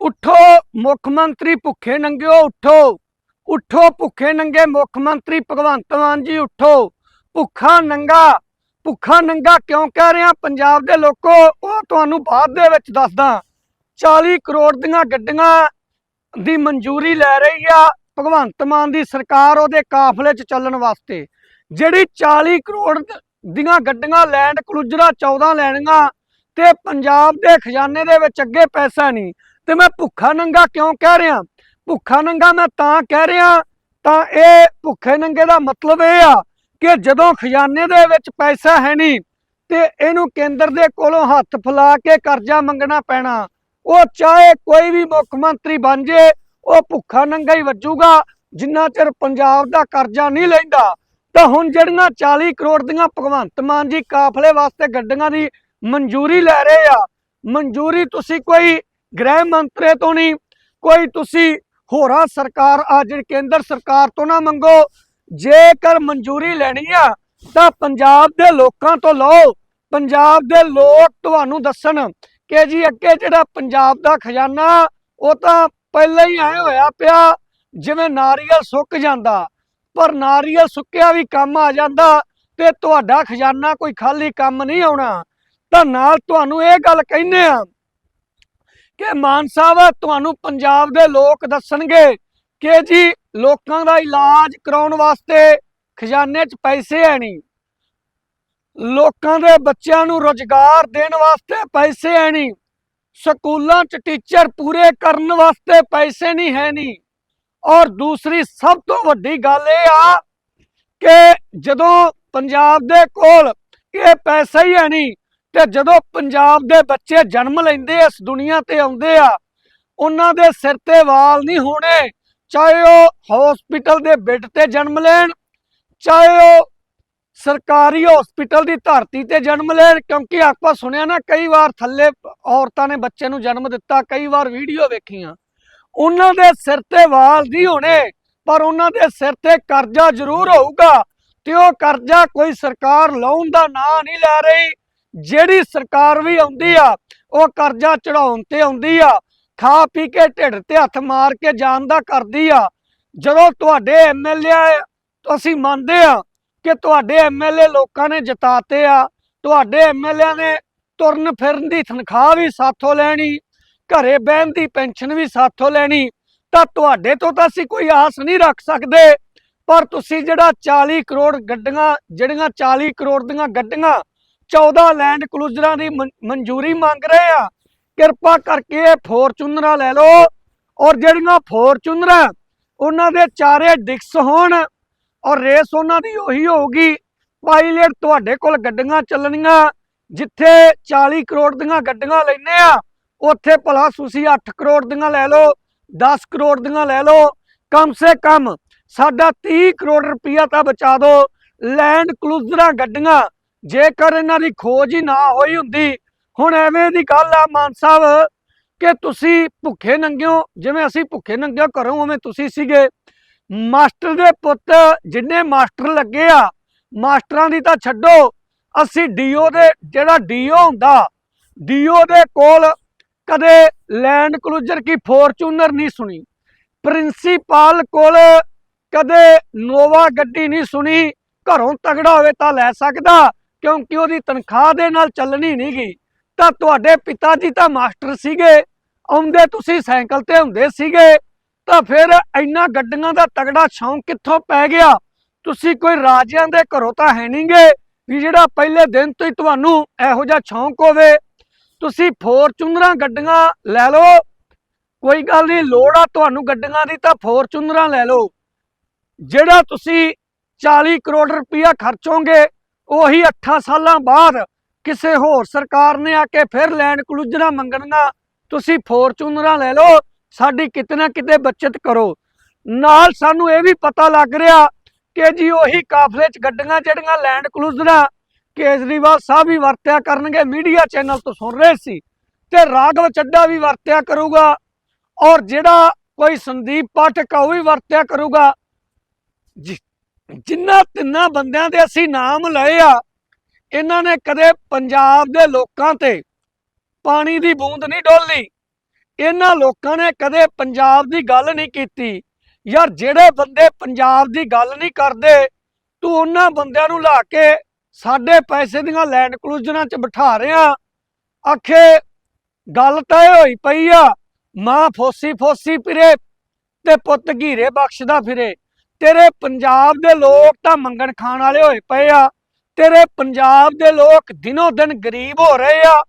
ਉੱਠੋ, ਮੁੱਖ ਮੰਤਰੀ ਭੁੱਖੇ ਨੰਗਿਓ, ਉੱਠੋ। ਉੱਠੋ, ਭੁੱਖੇ ਨੰਗੇ ਮੁੱਖ ਮੰਤਰੀ ਭਗਵੰਤ ਮਾਨ ਜੀ, ਉੱਠੋ। ਭੁੱਖਾ ਨੰਗਾ ਭੁੱਖਾ ਨੰਗਾ ਕਿਉਂ ਕਹਿ ਰਿਹਾ? ਪੰਜਾਬ ਦੇ ਲੋਕੋ, ਉਹ ਤੁਹਾਨੂੰ ਬਾਅਦ ਦੇ ਵਿੱਚ ਦੱਸਦਾ। 40 ਕਰੋੜ ਦੀਆਂ ਗੱਡੀਆਂ ਦੀ ਮਨਜ਼ੂਰੀ ਲੈ ਰਹੀ ਆ ਭਗਵੰਤ ਮਾਨ ਦੀ ਸਰਕਾਰ ਉਹਦੇ ਕਾਫਲੇ 'ਚ ਚੱਲਣ ਵਾਸਤੇ। ਜਿਹੜੀ 40 ਕਰੋੜ ਦੀਆਂ ਗੱਡੀਆਂ ਲੈਂਡ ਕਲੂਜਰਾ 14 ਲੈਣੀਆਂ ਤੇ ਪੰਜਾਬ ਦੇ ਖਜ਼ਾਨੇ ਦੇ ਵਿੱਚ ਅੱਗੇ ਪੈਸਾ ਨਹੀਂ ਤੇ ਮੈਂ ਭੁੱਖਾ ਨੰਗਾ ਕਿਉਂ ਕਹਿ ਰਿਹਾ? ਭੁੱਖਾ ਨੰਗਾ ਮੈਂ ਤਾਂ ਕਹਿ ਰਿਹਾ, ਤਾਂ ਇਹ ਭੁੱਖੇ ਨੰਗੇ ਦਾ ਮਤਲਬ ਇਹ ਆ ਕਿ ਜਦੋਂ ਖਜ਼ਾਨੇ ਦੇ ਵਿੱਚ ਪੈਸਾ ਹੈ ਨਹੀਂ, ਤੇ ਇਹਨੂੰ ਕੇਂਦਰ ਦੇ ਕੋਲੋਂ ਹੱਥ ਫਲਾ ਕੇ ਕਰਜ਼ਾ ਮੰਗਣਾ ਪੈਣਾ। ਉਹ ਚਾਹੇ ਕੋਈ ਵੀ ਮੁੱਖ ਮੰਤਰੀ ਬਣ ਜੇ, ਉਹ ਭੁੱਖਾ ਨੰਗਾ ਹੀ ਵੱਜੂਗਾ। ਜਿੰਨਾ ਚਿਰ ਪੰਜਾਬ ਦਾ ਕਰਜ਼ਾ ਨਹੀਂ ਲੈਂਦਾ, ਤਾਂ ਹੁਣ ਜਿਹੜੀਆਂ 40 ਕਰੋੜ ਦੀਆਂ ਭਗਵੰਤ ਮਾਨ ਜੀ ਕਾਫਲੇ ਵਾਸਤੇ ਗੱਡੀਆਂ ਦੀ ਮਨਜ਼ੂਰੀ ਲੈ ਰਹੇ ਆ, ਮਨਜ਼ੂਰੀ ਤੁਸੀਂ ਕੋਈ ਗ੍ਰਹਿ ਮੰਤਰੀ ਤੋਂ ਨਹੀਂ। ਕੋਈ ਤੁਸੀਂ ਹੋਰਾਂ ਸਰਕਾਰ, ਆ ਜਿਹੜੀ ਕੇਂਦਰ ਸਰਕਾਰ ਤੋਂ ਨਾ ਮੰਗੋ। ਜੇਕਰ ਮਨਜ਼ੂਰੀ ਲੈਣੀ ਆ, ਤਾਂ ਪੰਜਾਬ ਦੇ ਲੋਕਾਂ ਤੋਂ ਲਓ। ਪੰਜਾਬ ਦੇ ਲੋਕ ਤੁਹਾਨੂੰ ਦੱਸਣ ਕਿ ਜੀ ਅੱਗੇ ਜਿਹੜਾ ਪੰਜਾਬ ਦਾ ਖਜ਼ਾਨਾ, ਉਹ ਤਾਂ ਪਹਿਲਾਂ ਹੀ ਐ ਹੋਇਆ ਪਿਆ, ਜਿਵੇਂ ਨਾਰੀਅਲ ਸੁੱਕ ਜਾਂਦਾ। ਪਰ ਨਾਰੀਅਲ ਸੁੱਕਿਆ ਵੀ ਕੰਮ ਆ ਜਾਂਦਾ ਤੇ ਤੁਹਾਡਾ ਖਜ਼ਾਨਾ ਕੋਈ ਖਾਲੀ ਕੰਮ ਨਹੀਂ ਆਉਣਾ। ਤਾਂ ਨਾਲ ਤੁਹਾਨੂੰ ਇਹ ਗੱਲ ਕਹਿੰਦੇ ਆ ਕਿ ਮਾਨ ਸਾਹਿਬ, ਤੁਹਾਨੂੰ ਪੰਜਾਬ ਦੇ ਲੋਕ ਦੱਸਣਗੇ ਕਿ ਜੀ ਲੋਕਾਂ ਦਾ ਇਲਾਜ ਕਰਾਉਣ ਵਾਸਤੇ ਖਜ਼ਾਨੇ 'ਚ ਪੈਸੇ ਹੈ ਨਹੀਂ। ਲੋਕਾਂ ਦੇ ਬੱਚਿਆਂ ਨੂੰ ਰੋਜ਼ਗਾਰ ਦੇਣ ਵਾਸਤੇ ਪੈਸੇ ਹੈ ਨਹੀਂ। ਸਕੂਲਾਂ 'ਚ ਟੀਚਰ ਪੂਰੇ ਕਰਨ ਵਾਸਤੇ ਪੈਸੇ ਨਹੀਂ ਹੈ ਨਹੀਂ। ਔਰ ਦੂਸਰੀ ਸਭ ਤੋਂ ਵੱਡੀ ਗੱਲ ਇਹ ਆ ਕਿ ਜਦੋਂ ਪੰਜਾਬ ਦੇ ਕੋਲ ਇਹ ਪੈਸਾ ਹੀ ਹੈ ਨਹੀਂ ਤੇ ਜਦੋਂ ਪੰਜਾਬ ਦੇ ਬੱਚੇ ਜਨਮ ਲੈਂਦੇ ਇਸ ਦੁਨੀਆ ਤੇ ਆਉਂਦੇ ਆ, ਉਹਨਾਂ ਦੇ ਸਿਰ ਤੇ ਵਾਲ ਨਹੀਂ ਹੋਣੇ। ਚਾਹੇ ਉਹ ਹਸਪੀਟਲ ਦੇ ਬੈੱਡ ਤੇ ਜਨਮ ਲੈਣ, ਚਾਹੇ ਉਹ ਸਰਕਾਰੀ ਹਸਪੀਟਲ ਦੀ ਧਰਤੀ ਤੇ ਜਨਮ ਲੈਣ, ਕਿਉਂਕਿ ਆਪਾਂ ਸੁਣਿਆ ਨਾ, ਕਈ ਵਾਰ ਥੱਲੇ ਔਰਤਾਂ ਨੇ ਬੱਚੇ ਨੂੰ ਜਨਮ ਦਿੱਤਾ, ਕਈ ਵਾਰ ਵੀਡੀਓ ਵੇਖੀਆਂ। ਉਹਨਾਂ ਦੇ ਸਿਰ ਤੇ ਵਾਲ ਨਹੀਂ ਹੋਣੇ, ਪਰ ਉਹਨਾਂ ਦੇ ਸਿਰ ਤੇ ਕਰਜ਼ਾ ਜ਼ਰੂਰ ਹੋਊਗਾ, ਤੇ ਉਹ ਕਰਜ਼ਾ ਕੋਈ ਸਰਕਾਰ ਲਾਉਣ ਦਾ ਨਾਂ ਨਹੀਂ ਲੈ ਰਹੀ। ਜਿਹੜੀ ਸਰਕਾਰ ਵੀ ਆਉਂਦੀ ਆ, ਉਹ ਕਰਜ਼ਾ ਚੜਾਉਣ ਤੇ ਆਉਂਦੀ ਆ, ਖਾ ਪੀ ਕੇ ਢਿੱਡ ਤੇ ਹੱਥ ਮਾਰ ਕੇ ਜਾਣ ਦਾ ਕਰਦੀ ਆ। ਜਦੋਂ ਤੁਹਾਡੇ ਐਮਐਲਏ ਅਸੀਂ ਮੰਨਦੇ ਆ ਕਿ ਤੁਹਾਡੇ ਐਮਐਲਏ ਲੋਕਾਂ ਨੇ ਜਿਤਾਤੇ ਆ, ਤੁਹਾਡੇ ਐਮਐਲਏ ਨੇ ਤੁਰਨ ਫਿਰਨ ਦੀ ਤਨਖਾਹ ਵੀ ਸਾਥੋਂ ਲੈਣੀ, ਘਰੇ ਬਹਿਣ ਦੀ ਪੈਨਸ਼ਨ ਵੀ ਸਾਥੋਂ ਲੈਣੀ, ਤਾਂ ਤੁਹਾਡੇ ਤੋਂ ਤਾਂ ਅਸੀਂ ਕੋਈ ਆਸ ਨਹੀਂ ਰੱਖ ਸਕਦੇ। ਪਰ ਤੁਸੀਂ ਜਿਹੜਾ 40 ਕਰੋੜ ਗੱਡੀਆਂ, ਜਿਹੜੀਆਂ 40 ਕਰੋੜ ਦੀਆਂ ਗੱਡੀਆਂ 14 ਲੈਂਡ ਕਲੂਜ਼ਰਾਂ ਦੀ ਮਨਜ਼ੂਰੀ ਮੰਗ ਰਹੇ ਆ। ਕਿਰਪਾ ਕਰਕੇ ਇਹ ਫੋਰਚੂਨਰਾਂ ਲੈ ਲਓ। ਔਰ ਜਿਹੜੀਆਂ ਫੋਰਚੂਨਰਾਂ ਉਹਨਾਂ ਦੇ ਚਾਰੇ ਡਿਕਸ ਹੋਣ ਔਰ ਰੇਸ ਉਹਨਾਂ ਦੀ ਉਹੀ ਹੋਊਗੀ। ਪਾਇਲਟ ਤੁਹਾਡੇ ਕੋਲ ਗੱਡੀਆਂ ਚੱਲਣੀਆਂ, ਜਿੱਥੇ 40 ਕਰੋੜ ਦੀਆਂ ਗੱਡੀਆਂ ਲੈਨੇ ਆ, ਉੱਥੇ ਭਲਾ ਤੁਸੀਂ 8 ਕਰੋੜ ਦੀਆਂ ਲੈ ਲਓ 10 ਕਰੋੜ ਦੀਆਂ ਲੈ ਲਓ। ਕਮ ਸੇ ਕਮ ਸਾਡਾ 30 ਕਰੋੜ ਰੁਪਈਆ ਤਾਂ ਬਚਾ ਦਿਓ। ਲੈਂਡ ਕਲੂਜ਼ਰਾਂ ਗੱਡੀਆਂ ਜੇਕਰ ਇਹਨਾਂ ਦੀ ਖੋਜ ਹੀ ਨਾ ਹੋਈ ਹੁੰਦੀ, ਹੁਣ ਐਵੇਂ ਦੀ ਗੱਲ ਆ ਮਾਨ ਸਾਹਿਬ, ਕਿ ਤੁਸੀਂ ਭੁੱਖੇ ਨੰਗਿਓ, ਜਿਵੇਂ ਅਸੀਂ ਭੁੱਖੇ ਨੰਗਿਓ ਘਰੋਂ ਉਵੇਂ ਤੁਸੀਂ ਸੀਗੇ। ਮਾਸਟਰ ਦੇ ਪੁੱਤ ਜਿੰਨੇ ਮਾਸਟਰ ਲੱਗੇ ਆ, ਮਾਸਟਰਾਂ ਦੀ ਤਾਂ ਛੱਡੋ, ਅਸੀਂ ਡੀਓ ਦੇ, ਜਿਹੜਾ ਡੀਓ ਹੁੰਦਾ, ਡੀਓ ਦੇ ਕੋਲ ਕਦੇ ਲੈਂਡ ਕਲੂਜਰ ਕੀ ਫੋਰਚੂਨਰ ਨਹੀਂ ਸੁਣੀ, ਪ੍ਰਿੰਸੀਪਲ ਕੋਲ ਕਦੇ ਨੋਵਾ ਗੱਡੀ ਨਹੀਂ ਸੁਣੀ, ਘਰੋਂ ਤਗੜਾ ਹੋਵੇ ਤਾਂ ਲੈ ਸਕਦਾ ਕਿਉਂਕਿ ਉਹਦੀ ਤਨਖਾਹ ਦੇ ਨਾਲ ਚੱਲਣੀ ਨਹੀਂ ਗਈ। ਤਾਂ ਤੁਹਾਡੇ ਪਿਤਾ ਜੀ ਤਾਂ ਮਾਸਟਰ ਸੀਗੇ, ਆਉਂਦੇ ਤੁਸੀਂ ਸਾਈਕਲ ਤੇ ਹੁੰਦੇ ਸੀਗੇ, ਤਾਂ ਫਿਰ ਇੰਨਾ ਗੱਡੀਆਂ ਦਾ ਤਗੜਾ ਸ਼ੌਂਕ ਕਿੱਥੋਂ ਪੈ ਗਿਆ? ਤੁਸੀਂ ਕੋਈ ਰਾਜਿਆਂ ਦੇ ਘਰੋਂ ਤਾਂ ਹੈ ਨਹੀਂਗੇ ਵੀ ਜਿਹੜਾ ਪਹਿਲੇ ਦਿਨ ਤੋਂ ਹੀ ਤੁਹਾਨੂੰ ਇਹੋ ਜਿਹਾ ਸ਼ੌਂਕ ਹੋਵੇ। ਤੁਸੀਂ ਫੋਰਚੂਨਰਾਂ ਗੱਡੀਆਂ ਲੈ ਲਓ। ਕੋਈ ਗੱਲ ਨਹੀਂ, ਲੋੜ ਆ ਤੁਹਾਨੂੰ ਗੱਡੀਆਂ ਦੀ ਤਾਂ ਫੋਰਚੂਨਰਾਂ ਲੈ ਲਓ। ਜਿਹੜਾ ਤੁਸੀਂ 40 ਕਰੋੜ ਰੁਪਇਆ ਖਰਚੋਗੇ ਉਹੀ 8 ਸਾਲਾਂ ਬਾਅਦ ਕਿਸੇ ਹੋਰ ਸਰਕਾਰ ਨੇ ਆ ਕੇ ਫਿਰ ਲੈਂਡ ਕਲੂਜਰਾਂ ਮੰਗਣੀਆਂ। ਤੁਸੀਂ ਫੋਰਚੂਨਰਾਂ ਲੈ ਲਓ, ਸਾਡੀ ਕਿਤੇ ਨਾ ਕਿਤੇ ਬਚਤ ਕਰੋ। ਨਾਲ ਸਾਨੂੰ ਇਹ ਵੀ ਪਤਾ ਲੱਗ ਰਿਹਾ ਕਿ ਜੀ ਉਹੀ ਕਾਫਲੇ 'ਚ ਗੱਡੀਆਂ ਜਿਹੜੀਆਂ ਲੈਂਡ ਕਲੂਜ਼ਰਾਂ ਕੇਜਰੀਵਾਲ ਸਾਹਿਬ ਵੀ ਵਰਤਿਆ ਕਰਨਗੇ, ਮੀਡੀਆ ਚੈਨਲ ਤੋਂ ਸੁਣ ਰਹੇ ਸੀ ਤੇ ਰਾਘਵ ਚੱਡਾ ਵੀ ਵਰਤਿਆ ਕਰੂਗਾ ਔਰ ਜਿਹੜਾ ਕੋਈ ਸੰਦੀਪ ਪਾਠਕ ਆ ਉਹ ਵੀ ਵਰਤਿਆ ਕਰੂਗਾ। ਜਿ- ਜਿਨ੍ਹਾਂ ਤਿੰਨਾਂ ਬੰਦਿਆਂ ਦੇ ਅਸੀਂ ਨਾਮ ਲਏ ਆ, ਇਹਨਾਂ ਨੇ ਕਦੇ ਪੰਜਾਬ ਦੇ ਲੋਕਾਂ ਤੇ ਪਾਣੀ ਦੀ ਬੂੰਦ ਨਹੀਂ ਡੋਲੀ ਇਹਨਾਂ ਲੋਕਾਂ ਨੇ ਕਦੇ ਪੰਜਾਬ ਦੀ ਗੱਲ ਨਹੀਂ ਕੀਤੀ। ਯਾਰ, ਜਿਹੜੇ ਬੰਦੇ ਪੰਜਾਬ ਦੀ ਗੱਲ ਨਹੀਂ ਕਰਦੇ, ਤੂੰ ਉਹਨਾਂ ਬੰਦਿਆਂ ਨੂੰ ਲਾ ਕੇ ਸਾਡੇ ਪੈਸੇ ਦੀਆਂ ਲੈਂਡ ਕਲੂਜਨਾਂ 'ਚ ਬਿਠਾ ਰਿਆ ਆਖੇ, ਗੱਲ ਤਾਂ ਇਹ ਹੋਈ ਪਈ ਆ, ਮਾਂ ਫੋਸੀ ਫੋਸੀ ਫਿਰੇ ਤੇ ਪੁੱਤ ਘੀਰੇ ਬਖਸ਼ਦਾ ਫਿਰੇ। ਤੇਰੇ ਪੰਜਾਬ ਦੇ ਲੋਕ ਤਾਂ ਮੰਗਣ ਖਾਣ ਵਾਲੇ ਹੋਏ ਪਏ ਆ। ਤੇਰੇ ਪੰਜਾਬ ਦੇ ਲੋਕ ਦਿਨੋ ਦਿਨ ਗਰੀਬ ਹੋ ਰਹੇ ਆ।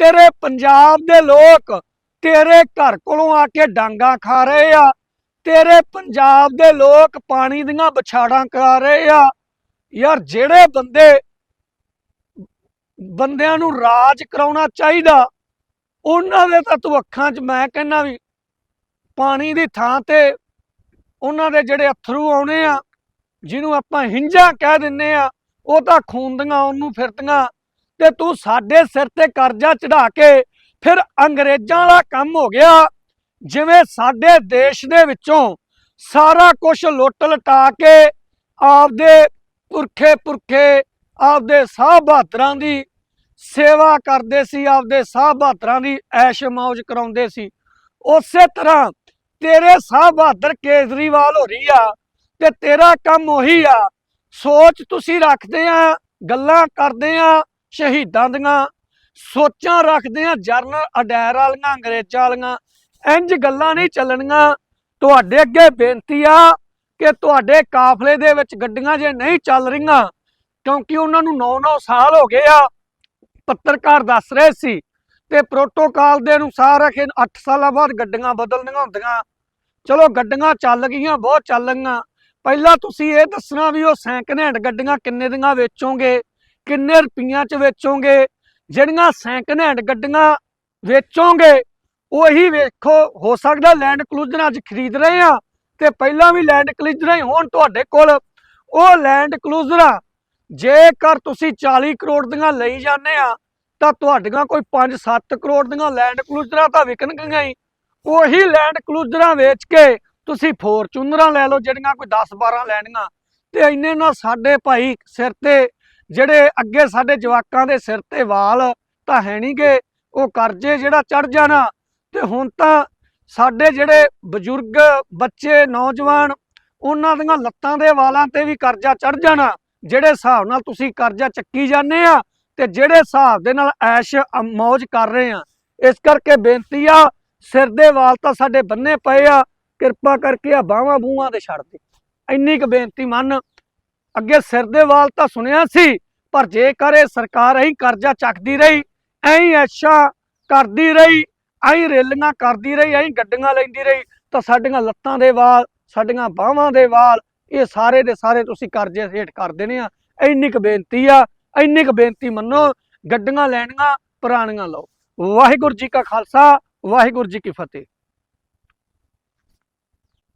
ਤੇਰੇ ਪੰਜਾਬ ਦੇ ਲੋਕ ਤੇਰੇ ਘਰ ਕੋਲੋਂ ਆ ਕੇ ਡਾਂਗਾ ਖਾ ਰਹੇ ਆ। ਤੇਰੇ ਪੰਜਾਬ ਦੇ ਲੋਕ ਪਾਣੀ ਦੀਆਂ ਬਛਾੜਾਂ ਕਰਾ ਰਹੇ ਆ। ਯਾਰ ਜਿਹੜੇ ਬੰਦੇ ਬੰਦਿਆਂ ਨੂੰ ਰਾਜ ਕਰਾਉਣਾ ਚਾਹੀਦਾ, ਉਹਨਾਂ ਦੇ ਤਾਂ ਤੂੰ ਅੱਖਾਂ 'ਚ ਮੈਂ ਕਹਿੰਦਾ ਵੀ ਪਾਣੀ ਦੀ ਥਾਂ ਤੇ ਉਹਨਾਂ ਦੇ ਜਿਹੜੇ ਅਥਰੂ ਆਉਣੇ ਆ, ਜਿਹਨੂੰ ਆਪਾਂ ਹਿੰਜਾ ਕਹਿ ਦਿੰਨੇ ਆ, ਉਹ ਤਾਂ ਖੂਨ ਉਹਨੂੰ ਫਿਰਦੀਆਂ ਤੇ ਤੂੰ ਸਾਡੇ ਸਿਰ ਤੇ ਕਰਜ਼ਾ ਚੜਾ ਕੇ ਫਿਰ ਅੰਗਰੇਜ਼ਾਂ ਵਾਲਾ ਕੰਮ ਹੋ ਗਿਆ। ਜਿਵੇਂ ਸਾਡੇ ਦੇਸ਼ ਦੇ ਵਿੱਚੋਂ ਸਾਰਾ ਕੁਝ ਲੁੱਟ ਲਟਾ ਕੇ ਆਪਦੇ ਪੁਰਖੇ ਪੁਰਖੇ, ਆਪਦੇ ਸਾਹ ਬਹਾਦਰਾਂ ਦੀ ਸੇਵਾ ਕਰਦੇ ਸੀ, ਆਪਦੇ ਸਾਹ ਬਹਾਦਰਾਂ ਦੀ ਐਸ਼ ਮौज ਕਰਾਉਂਦੇ ਸੀ। ਉਸੇ ਤਰ੍ਹਾਂ ਤੇਰੇ ਸਾਹ ਬਹਾਦਰ ਕੇਜਰੀਵਾਲ ਹੋ ਰਹੀ ਆ ਤੇ ਤੇਰਾ ਕੰਮ ਉਹੀ ਆ। ਸੋਚ ਤੁਸੀਂ ਰੱਖਦੇ ਆ, ਗੱਲਾਂ ਕਰਦੇ ਆ, ਸ਼ਹੀਦਾਂ ਦੀਆਂ। ਸੋਚਾਂ ਰੱਖਦੇ ਆ, ਜਰਨਲ ਅਡੈਰ ਵਾਲੀਆਂ, ਅੰਗਰੇਜ਼ਾਂ ਵਾਲੀਆਂ। ਇੰਜ ਗੱਲਾਂ ਨਹੀਂ ਚੱਲਣੀਆਂ। ਤੁਹਾਡੇ ਅੱਗੇ ਬੇਨਤੀ ਆ ਕਿ ਤੁਹਾਡੇ ਕਾਫਲੇ ਦੇ ਵਿੱਚ ਗੱਡੀਆਂ ਜੇ ਨਹੀਂ ਚੱਲ ਰਹੀਆਂ, ਕਿਉਂਕਿ ਉਹਨਾਂ ਨੂੰ 9-9 ਸਾਲ ਹੋ ਗਏ ਆ। ਪੱਤਰਕਾਰ ਦੱਸ ਰਹੇ ਸੀ ਤੇ ਪ੍ਰੋਟੋਕਾਲ ਦੇ ਅਨੁਸਾਰ ਅਖੇ 8 ਸਾਲਾਂ ਬਾਅਦ ਗੱਡੀਆਂ ਬਦਲਣੀਆਂ ਹੁੰਦੀਆਂ। ਚਲੋ ਗੱਡੀਆਂ ਚੱਲ ਗਈਆਂ, ਬਹੁਤ ਚੱਲ ਗਈਆਂ। ਪਹਿਲਾਂ ਤੁਸੀਂ ਇਹ ਦੱਸਣਾ ਵੀ ਉਹ ਸੈਕਿੰਡ ਹੈਂਡ ਗੱਡੀਆਂ ਕਿੰਨੇ ਦੀਆਂ ਵੇਚੋਗੇ, ਕਿੰਨੇ ਰੁਪਈਆਂ 'ਚ ਵੇਚੋਗੇ। ਜਿਹੜੀਆਂ ਸੈਕਿੰਡ ਹੈਂਡ ਗੱਡੀਆਂ ਵੇਚੋਗੇ, ਉਹੀ ਵੇਖੋ, ਹੋ ਸਕਦਾ ਲੈਂਡ ਕਲੂਜਰ ਅੱਜ ਖਰੀਦ ਰਹੇ ਆ ਤੇ ਪਹਿਲਾਂ ਵੀ ਲੈਂਡ ਕਲੂਜਰਾਂ ਹੀ ਹੋਣ ਤੁਹਾਡੇ ਕੋਲ। ਉਹ ਲੈਂਡ ਕਲੂਜਰਾਂ ਜੇਕਰ ਤੁਸੀਂ 40 ਕਰੋੜ ਦੀਆਂ ਲਈ ਜਾਂਦੇ ਆ ਤਾਂ ਤੁਹਾਡੀਆਂ ਕੋਈ 5-7 ਕਰੋੜ ਦੀਆਂ ਲੈਂਡ ਕਲੂਜਰਾਂ ਤਾਂ ਵਿਕਣਗੀਆਂ ਹੀ। ਉਹੀ ਲੈਂਡ ਕਲੂਜਰਾਂ ਵੇਚ ਕੇ ਤੁਸੀਂ ਫੋਰਚੂਨਰਾਂ ਲੈ ਲਓ ਜਿਹੜੀਆਂ ਕੋਈ 10-12 ਲੈਣੀਆਂ। ਤੇ ਇੰਨੇ ਨਾਲ ਸਾਡੇ ਭਾਈ ਸਿਰ ਤੇ, ਜਿਹੜੇ ਅੱਗੇ ਸਾਡੇ ਜਵਾਕਾਂ ਦੇ ਸਿਰ ਤੇ ਵਾਲ ਤਾਂ ਹੈ ਨਹੀਂਗੇ ਉਹ ਕਰਜ਼ੇ ਜਿਹੜਾ ਚੜ ਜਾਣਾ। ਤੇ ਹੁਣ ਤਾਂ ਸਾਡੇ ਜਿਹੜੇ ਬਜ਼ੁਰਗ, ਬੱਚੇ, ਨੌਜਵਾਨ, ਉਹਨਾਂ ਦੀਆਂ ਲੱਤਾਂ ਦੇ ਵਾਲਾਂ ਤੇ ਵੀ ਕਰਜ਼ਾ ਚੜ ਜਾਣਾ। ਜਿਹੜੇ ਹਿਸਾਬ ਨਾਲ ਤੁਸੀਂ ਕਰਜ਼ਾ ਚੱਕੀ ਜਾਂਦੇ ਆ ਤੇ ਜਿਹੜੇ ਹਿਸਾਬ ਦੇ ਨਾਲ ਐਸ਼ ਅ- ਮौज ਕਰ ਰਹੇ ਆ, ਇਸ ਕਰਕੇ ਬੇਨਤੀ ਆ, ਸਿਰ ਦੇ ਵਾਲ ਤਾਂ ਸਾਡੇ ਬੰਨੇ ਪਏ ਆ, ਕਿਰਪਾ ਕਰਕੇ ਆ ਬਾਹਾਂ ਬੂਹਾਂ ਦੇ ਛੱਡ ਦੇ। ਇੰਨੀ ਕੁ ਬੇਨਤੀ ਮੰਨ, ਅੱਗੇ ਸਿਰ ਦੇ ਵਾਲ ਤਾਂ ਸੁਣਿਆ ਸੀ, ਪਰ ਜੇਕਰ ਇਹ ਸਰਕਾਰ ਐਂ ਕਰਜ਼ਾ ਚੱਕਦੀ ਰਹੀ ਐਂ ਐਸ਼ਾ ਕਰਦੀ ਰਹੀ ਐਂ ਰੇਲੀਆਂ ਕਰਦੀ ਰਹੀ ਐਂ ਗੱਡੀਆਂ ਲੈਂਦੀ ਰਹੀ, ਤਾਂ ਸਾਡੀਆਂ ਲੱਤਾਂ ਦੇ ਵਾਲ, ਸਾਡੀਆਂ ਬਾਹਾਂ ਦੇ ਵਾਲ, ਇਹ ਸਾਰੇ ਦੇ ਸਾਰੇ ਤੁਸੀਂ ਕਰਜ਼ੇ ਹੇਠ ਕਰ ਦੇਣੇ ਆ। ਇੰਨੀ ਕੁ ਬੇਨਤੀ ਆ ਇੰਨੀ ਕੁ ਬੇਨਤੀ ਮੰਨੋ, ਗੱਡੀਆਂ ਲੈਣੀਆਂ, ਪੁਰਾਣੀਆਂ ਲਓ। ਵਾਹਿਗੁਰੂ ਜੀ ਕਾ ਖਾਲਸਾ, ਵਾਹਿਗੁਰੂ ਜੀ ਕੀ ਫਤਿਹ।